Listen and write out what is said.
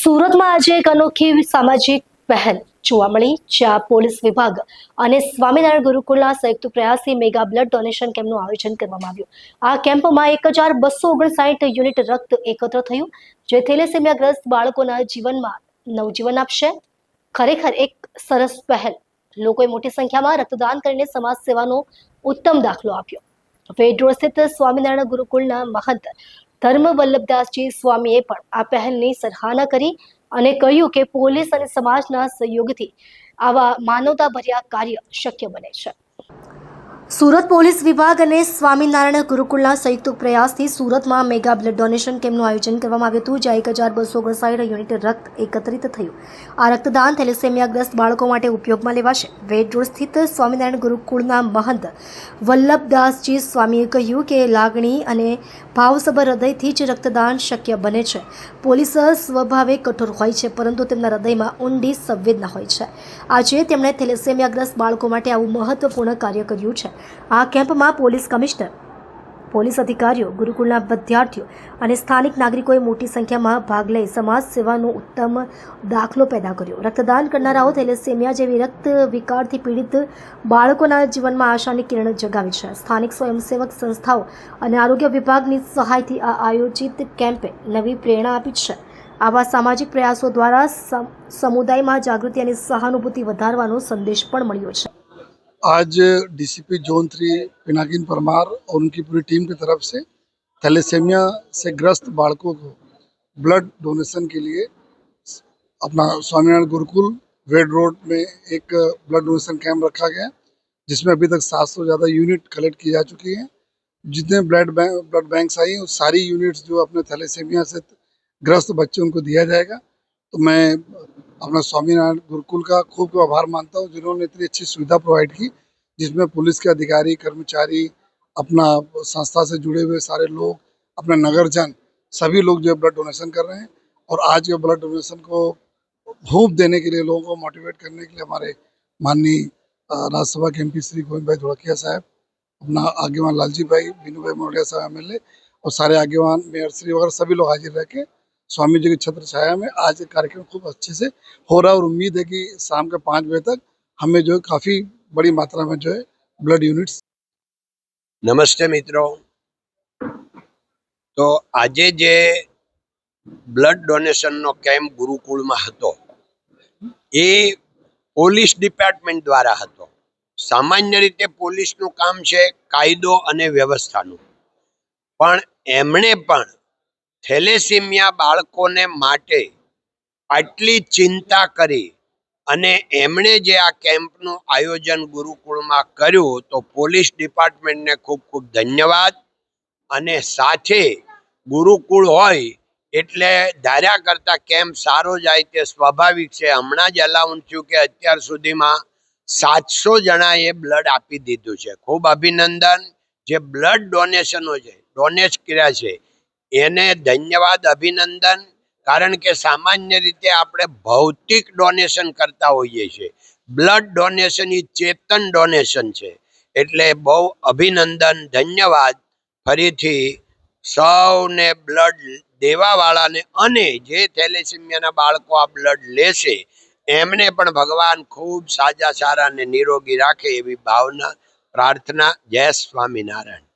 સુરતમાં આજે એક અનોખી સામાજિક પહેલ જોવા મળી, જ્યાં પોલીસ વિભાગ અને સ્વામિનારાયણ ગુરુકુળના સંયુક્ત પ્રયાસથી મેગા બ્લડ ડોનેશન કેમ્પનું આયોજન કરવામાં આવ્યું. આ કેમ્પમાં એક હજાર બસો ઓગણસાઠ યુનિટ રક્ત એકત્ર થયું, જે થેલેસેમિયાગ્રસ્ત બાળકોના જીવનમાં નવજીવન આપશે. ખરેખર એક સરસ પહેલ. લોકોએ મોટી સંખ્યામાં રક્તદાન કરીને સમાજ સેવાનો ઉત્તમ દાખલો આપ્યો. વેડ રોડ સ્થિત સ્વામિનારાયણ ગુરુકુળના મહંત ધર્મ વલ્લભદાસજી સ્વામીએ પણ આ પહેલની સરાહના કરી અને કહ્યું કે પોલીસ અને સમાજના સહયોગથી આવા માનવતાભર્યા કાર્ય શક્ય બને છે. સુરત પોલીસ વિભાગ અને સ્વામિનારાયણ ગુરુકુળના સંયુક્ત પ્રયાસથી સુરતમાં મેગા બ્લડ ડોનેશન કેમ્પનું આયોજન કરવામાં આવ્યું હતું, જ્યાં એક હજાર બસો ઓગણસાઠ યુનિટ રક્ત એકત્રિત થયું. આ રક્તદાન થેલેસેમિયાગ્રસ્ત બાળકો માટે ઉપયોગમાં લેવાશે. વેડ રોડ સ્થિત સ્વામિનારાયણ ગુરુકુળના મહંત વલ્લભદાસજી સ્વામીએ કહ્યું કે લાગણી અને ભાવસભર હૃદયથી જ રક્તદાન શક્ય બને છે. પોલીસ સ્વભાવે કઠોર હોય છે, પરંતુ તેમના હૃદયમાં ઊંડી સંવેદના હોય છે. આજે તેમણે થેલેસેમિયાગ્રસ્ત બાળકો માટે આવું મહત્વપૂર્ણ કાર્ય કર્યું છે. આ કેમ્પમાં પોલીસ કમિશનર, પોલીસ અધિકારીઓ, ગુરુકુળના વિદ્યાર્થીઓ અને સ્થાનિક નાગરિકોએ મોટી સંખ્યામાં ભાગ લઈ સમાજ સેવાનો ઉત્તમ દાખલો પેદા કર્યો. રક્તદાન કરનારાઓ થેલેસેમિયા જેવી રક્ત વિકારથી પીડિત બાળકોના જીવનમાં આશાની કિરણ જગાવી છે. સ્થાનિક સ્વયંસેવક સંસ્થાઓ અને આરોગ્ય વિભાગની સહાયથી આ આયોજિત કેમ્પે નવી પ્રેરણા આપી છે. આવા સામાજિક પ્રયાસો દ્વારા સમ- સમુદાયમાં જાગૃતિ અને સહાનુભૂતિ વધારવાનો સંદેશ પણ મળ્યો છે. आज DCP zone three Pinakin Parmar और उनकी पूरी टीम की तरफ़ से थैलेसेमिया से ग्रस्त बालकों को ब्लड डोनेशन के लिए अपना स्वामीनारायण गुरुकुल वेड रोड में एक ब्लड डोनेशन कैंप रखा गया जिसमें अभी तक 700 सौ ज़्यादा यूनिट कलेक्ट की जा चुकी हैं। जितने ब्लड बैंक ब्लड बैंक्स आई हैं सारी यूनिट्स जो अपने थैलेसेमिया से ग्रस्त बच्चे उनको दिया जाएगा। तो मैं अपना स्वामीनारायण गुरुकुल का खूब आभार मानता हूँ, जिन्होंने इतनी अच्छी सुविधा प्रोवाइड की, जिसमें पुलिस के अधिकारी, कर्मचारी, अपना संस्था से जुड़े हुए सारे लोग, अपने नगरजन, सभी लोग जो है ब्लड डोनेशन कर रहे हैं। और आज के ब्लड डोनेशन को होप देने के लिए, लोगों को मोटिवेट करने के लिए हमारे माननीय राज्यसभा के एमपी श्री गोविंद भाई धोड़किया साहब, अपना आगेवान लालजी भाई बीनू भाई मोड़िया साहब एमएलए और सारे आगेवान मेयर श्री वगैरह सभी लोग हाजिर रह के स्वामी जी की छत्र छाया में आज ये कार्यक्रम खूब अच्छे से हो रहा है और उम्मीद है कि शाम के पाँच बजे तक हमें जो है काफ़ी बड़ी मात्रा में जो है ब्लड यूनिट्स નમસ્તે મિત્રો તો આજે જે બ્લડ ડોનેશનનો કેમ્પ ગુરુકુળમાં હતો એ પોલીસ ડિપાર્ટમેન્ટ દ્વારા હતો સામાન્ય રીતે પોલીસનું કામ છે કાયદો અને વ્યવસ્થાનું પણ એમણે પણ થેલેસીમિયા બાળકોને માટે આટલી ચિંતા કરી અને એમણે જે આ કેમ્પનું આયોજન ગુરુકુળમાં કર્યું, તો પોલીસ ડિપાર્ટમેન્ટને ખૂબ ખૂબ ધન્યવાદ. અને સાથે ગુરુકુળ હોય એટલે ધાર્યા કરતા કેમ્પ સારો જાય તે સ્વાભાવિક છે. હમણાં જ અલાઉન્સ થયું કે અત્યાર સુધીમાં સાતસો જણાએ બ્લડ આપી દીધું છે. ખૂબ અભિનંદન. જે બ્લડ ડોનેશનો છે, ડોનેટ કર્યા છે એને ધન્યવાદ, અભિનંદન, કારણ કે સામાન્ય રીતે આપણે ભૌતિક ડોનેશન કરતા હોઈએ છીએ. બ્લડ ડોનેશન એ ચેતન ડોનેશન છે. એટલે બહુ અભિનંદન, ધન્યવાદ. ફરીથી સૌને બ્લડ દેવાવાળાને અને જે થેલેસીમિયાના બાળકો આ બ્લડ લેશે, એમને પણ ભગવાન ખૂબ સાજા સારા અને નિરોગી રાખે એવી ભાવના, પ્રાર્થના. જય સ્વામિનારાયણ.